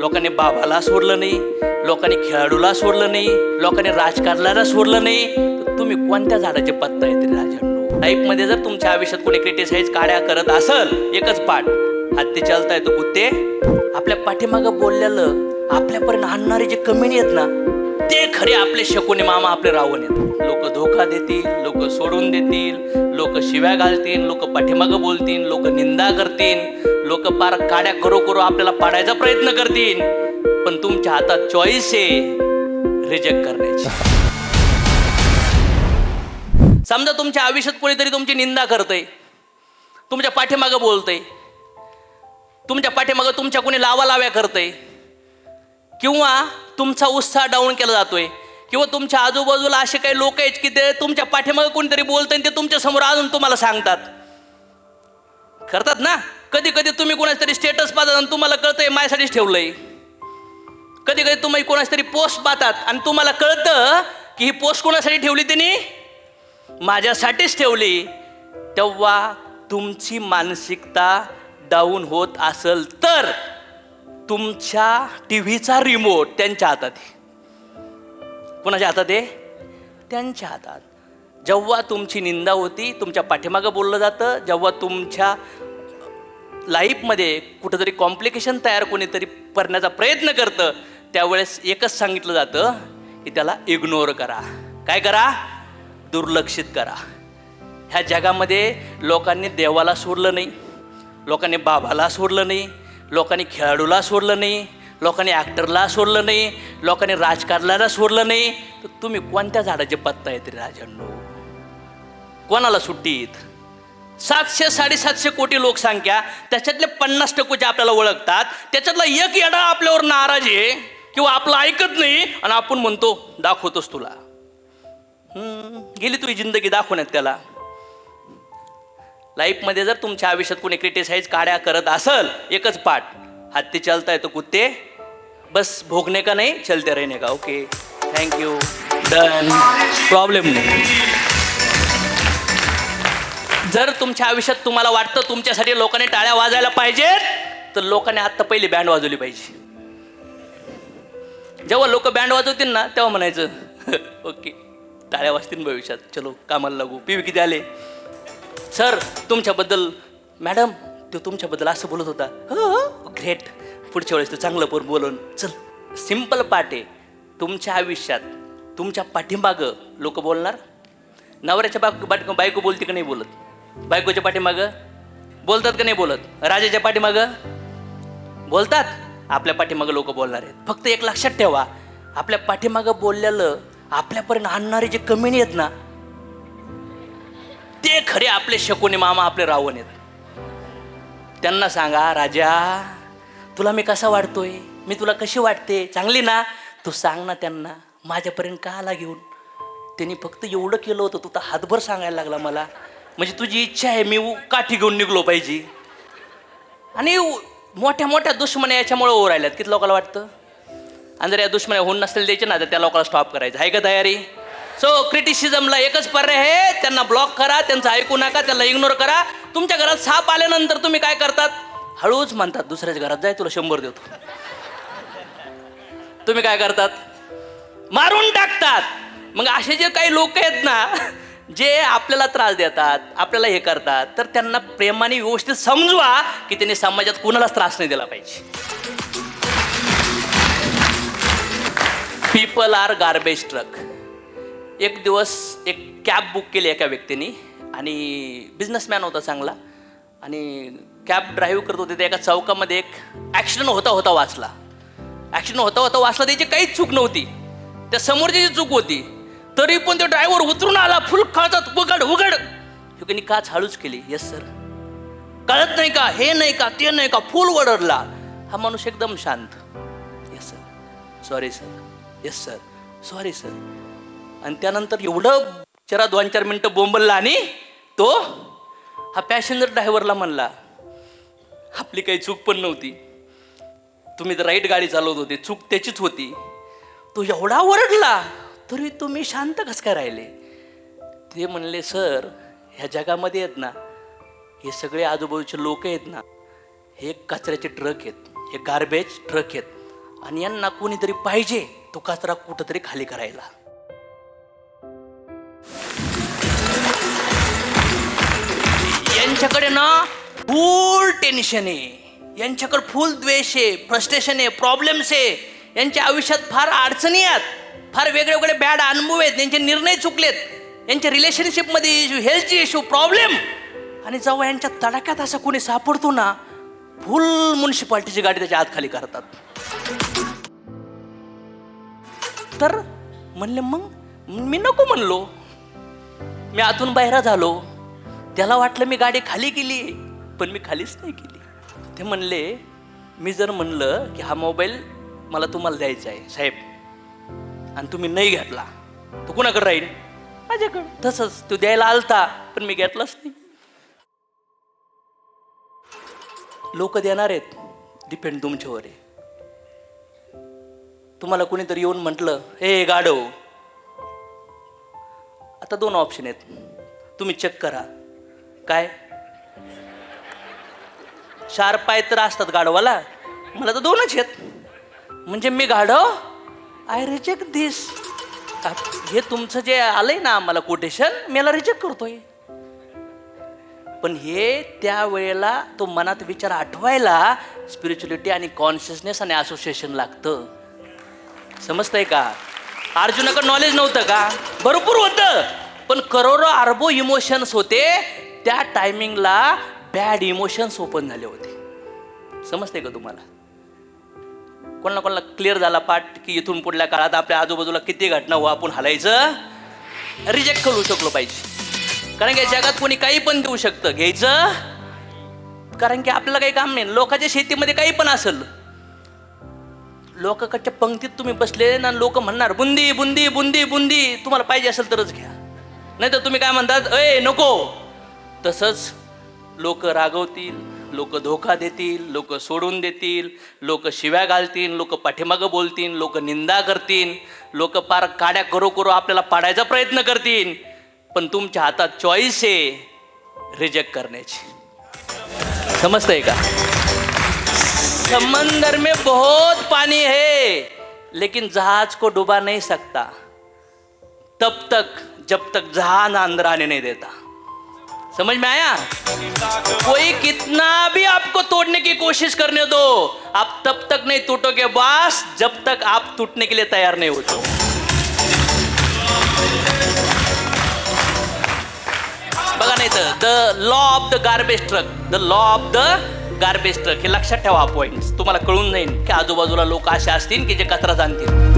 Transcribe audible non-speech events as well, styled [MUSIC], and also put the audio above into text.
लोकांनी बाबाला सोडलं नाही लोकांनी खेळाडूला सोडलं नाही लोकांनी राजकारणाला सोडलं नाही. तर तुम्ही कोणत्या झाडाचे पत्ता येते राजांनो? लाईफमध्ये जर तुमच्या आयुष्यात कोणी क्रिटिसाइज काड्या करत असल एकच पाठ. हत्ती चालता येतो कुत्ते. आपल्या पाठीमागं बोललेलं आपल्यापर्यंत आणणारे जे कमी आहेत ना ते खरे आपले शकुनी मामा आपले रावण आहेत. लोक धोका देतील लोक सोडून देतील लोक शिव्या घालतील लोक पाठीमागं बोलतील लोक निंदा करतील लोक पार काड्या करो करो आपल्याला पाडायचा प्रयत्न करतील. पण तुमच्या हातात चॉईस आहे रिजेक्ट करण्याची. समजा तुमच्या आयुष्यात कोणीतरी तुमची निंदा करतंय तुमच्या पाठीमागं बोलतंय तुमच्या पाठीमागं तुमच्या कोणी लावा लाव्या करतंय किंवा तुमचा उत्साह डाऊन केला जातोय. किंवा तुमच्या आजूबाजूला असे काही लोक आहेत की ते तुमच्या पाठीमागे कोणीतरी बोलतंय आणि ते तुमच्यासमोर अजून तुम्हाला सांगतात. करतात ना? कधी कधी तुम्ही कोणाच तरी स्टेटस पाहतात आणि तुम्हाला कळतंय माझ्यासाठीच ठेवलंय. कधी कधी तुम्ही कोणाच तरी पोस्ट पाहतात आणि तुम्हाला कळतं की ही पोस्ट कोणासाठी ठेवली त्यांनी माझ्यासाठीच ठेवली. तेव्हा तुमची मानसिकता डाऊन होत असेल तर. तुमच्या टी व्हीचा रिमोट त्यांच्या हातात आहे. कोणाच्या हातात आहे? त्यांच्या हातात. जेव्हा तुमची निंदा होती तुमच्या पाठीमागं बोललं जातं जेव्हा तुमच्या लाईफमध्ये कुठंतरी कॉम्प्लिकेशन तयार कोणीतरी करण्याचा प्रयत्न करतं त्यावेळेस एकच सांगितलं जातं की त्याला इग्नोर करा. काय करा? दुर्लक्षित करा. ह्या जगामध्ये लोकांनी देवाला सोडलं नाही लोकांनी बाबाला सोडलं नाही लोकांनी खेळाडूला सोडलं नाही लोकांनी ॲक्टरला सोडलं नाही लोकांनी राजकारणाला सोडलं नाही. तर तुम्ही कोणत्या झाडाचे पत्ता येते राजांनो? कोणाला सुट्टीत सातशे साडेसातशे कोटी लोकसंख्या त्याच्यातले पन्नास टक्के आपल्याला ओळखतात त्याच्यातला एक येडा आपल्यावर नाराज आहे किंवा आपलं ऐकत नाही आणि आपण म्हणतो दाखवतोस तुला. गेली तुझी जिंदगी दाखवण्यात त्याला. लाईफमध्ये जर तुमच्या आयुष्यात कोणी क्रिटिसाईज काड्या करत असल एकच पाठ हत्ती चालता तो कुत्ते बस भोगणे का नाही चलते रहने का? ओके थँक्यू डन प्रॉब्लेम नाही. जर तुमच्या आयुष्यात तुम्हाला वाटतं तुमच्यासाठी लोकांनी टाळ्या वाजायला पाहिजेत तर लोकांनी आत्ता पहिली बँड वाजवली पाहिजे. जेव्हा लोक बँड वाजवतील ना तेव्हा म्हणायचं [LAUGHS] ओके टाळ्या वाजतील भविष्यात. चलो कामाला लागू. पी किती आले? सर तुमच्याबद्दल मॅडम तो तुमच्याबद्दल असं बोलत होता. ग्रेट पुढच्या वेळेस तू चांगलं पण बोलून चल. सिंपल पाठ आहे. तुमच्या आयुष्यात तुमच्या पाठीमागं लोक बोलणार. नवऱ्याच्या बाग बाट बायको बोलते का नाही बोलत? बायकोच्या पाठीमागं? बोलतात का नाही बोलत? राजाच्या पाठीमागं? बोलतात. आपल्या पाठीमागं लोक बोलणार आहेत. फक्त एक लक्षात ठेवा. आपल्या पाठीमागं बोललेलं आपल्यापर्यंत आणणारे जे कमी आहेत ना ते खरे आपले शकुनी मामा आपले रावण आहेत. त्यांना सांगा राजा तुला मी कसा वाटतोय मी तुला कशी वाटते? चांगली ना? तू सांग ना त्यांना माझ्यापर्यंत का आला घेऊन? त्यांनी फक्त एवढं केलं होतं तू तर हातभर सांगायला लागला मला. म्हणजे तुझी इच्छा आहे मी उ- काठी घेऊन निघलो पाहिजे. आणि उ- मोठ्या मोठ्या दुश्मने याच्यामुळे ओर राहिल्यात किती लोकांना वाटतं? आणि जर या दुश्मने होऊन नसेल द्यायचे ना तर त्या लोकांना स्टॉप करायचं. आहे का तयारी? सो क्रिटिसिझमला एकच पर्याय आहे त्यांना ब्लॉक करा त्यांचं ऐकू नका त्यांना इग्नोर करा. तुमच्या घरात साप आल्यानंतर तुम्ही काय करतात? हळूच म्हणतात दुसऱ्याच्या घरात जाय तुला शंभर देतो. तुम्ही काय करतात? मारून टाकतात. मग असे जे काही लोक आहेत ना जे आपल्याला त्रास देतात आपल्याला हे करतात तर त्यांना प्रेमाने व्यवस्थित समजवा की त्यांनी समाजात कुणालाच त्रास नाही दिला पाहिजे. पीपल आर गार्बेज ट्रक एक दिवस एक कॅब बुक केली एका व्यक्तीने आणि बिझनेसमॅन होता चांगला. आणि कॅब ड्राईव्ह करत होते त्या एका चौकामध्ये एक ॲक्सिडेंट होता होता वाचला. ॲक्सिडेंट होता होता वाचला त्याची काहीच चूक नव्हती. त्या समोरची जी चूक होती तरी पण तो ड्रायव्हर उतरून आला फुल काळजात उघड उघड. त्यांनी काच हळूच केली. येस सर कळत नाही का? हे नाही का? ते नाही का? फुल वडरला. हा माणूस एकदम शांत. Yes sir sorry sir yes sir sorry sir आणि त्यानंतर एवढं जरा दोन चार मिनटं बोंबलला आणि तो हा पॅसेंजर ड्रायव्हरला म्हणला आपली काही चूक पण नव्हती. तुम्ही तर राईट गाडी चालवत होते चूक त्याचीच होती. तो एवढा ओरडला तरी तुम्ही शांत कसं काय राहिले? ते म्हणले सर ह्या जगामध्ये आहेत ना हे सगळे आजूबाजूचे लोक आहेत ना हे कचऱ्याचे ट्रक आहेत हे गार्बेज ट्रक आहेत. आणि यांना कोणीतरी पाहिजे तो कचरा कुठंतरी खाली करायला. यांच्याकडे ना फुल टेन्शन आहे. यांच्याकडे फुल द्वेष आहे फ्रस्ट्रेशन आहे प्रॉब्लेम्स आहे. यांच्या आयुष्यात फार अडचणी आहेत. फार वेगळे वेगळे बॅड अनुभव आहेत. यांचे निर्णय चुकलेत. यांच्या रिलेशनशिपमध्ये इश्यू हेल्थचे इश्यू प्रॉब्लेम आणि जेव्हा यांच्या तडाख्यात असा कोणी सापडतो ना फुल म्युन्सिपाल्टीची गाडी त्याच्या आतखाली करतात. तर म्हणले मग मी नको म्हणलो. मी आतून बाहेर झालो. त्याला वाटलं मी गाडी खाली केली पण मी खालीच नाही केली ते म्हणले मी जर म्हणलं की हा मोबाईल मला तुम्हाला द्यायचा आहे साहेब आणि तुम्ही नाही घेतला तो कुणाकडे राहील? माझ्याकडे. तसंच तो द्यायला आलता पण मी घेतलाच नाही. लोक देणार आहेत डिपेंड तुमच्यावर आहे. तुम्हाला कुणीतरी येऊन म्हटलं ए गाडव आता दोन ऑप्शन आहेत. तुम्ही चेक करा. काय? चार पाय तर असतात गाढवाला. मला तर दोनच आहेत. म्हणजे मी गाढव आय रिजेक्ट दिस हे तुमचं जे आलंय ना आम्हाला कोटेशन मी याला रिजेक्ट करतोय. पण हे त्या वेळेला तो मनात विचार आठवायला स्पिरिच्युअलिटी आणि कॉन्शियसनेस आणि असोसिएशन लागतं. समजतंय का? अर्जुनाकडे नॉलेज नव्हतं का? भरपूर होतं. पण करोडो अर्बो इमोशन्स होते. त्या टायमिंगला बॅड इमोशन्स ओपन झाले होते. समजते का तुम्हाला? कोणाला कोणाला क्लिअर झाला पाठ की इथून पुढल्या काळात आपल्या आजूबाजूला किती घटना हो आपण हलायचं? रिजेक्ट करू शकलो पाहिजे. कारण की जगात कोणी काही पण देऊ शकतं घ्यायचं? कारण की आपल्याला काही काम नाही. लोकांच्या शेतीमध्ये काही पण असेल. लोकांकडच्या पंक्तीत तुम्ही बसले ना लोक म्हणणार बुंदी बुंदी बुंदी बुंदी तुम्हाला पाहिजे असेल तरच घ्या. नाही तर तुम्ही काय म्हणतात अय नको तसंच लोक रागवतील लोक धोका देतील लोक सोडून देतील लोक शिव्या घालतील लोक पाठीमागं बोलतील लोक निंदा करतील लोक पार काड्या करो करो आपल्याला पाडायचा प्रयत्न करतील पण तुमच्या हातात चॉईस आहे रिजेक्ट करण्याची. समजतंय का? समंदर में बहुत पाणी है लेकिन जहाज को डुबा नहीं सकता। तब तक जब तक जहाज अंदर नाही नहीं देता। समझ में आया? कोई कितना भी आपको तोड़ने की कोशिश करने दो आप तब तक नहीं टूटोगे। बस जब तक आप टूटने के लिए तैयार नहीं होते बघा नाही तर the law of the garbage truck the law of the garbage truck हे लक्षात ठेवा पॉईंट तुम्हाला कळून जाईल की आजूबाजूला लोक असे असतील की जे कचरा जाणतील.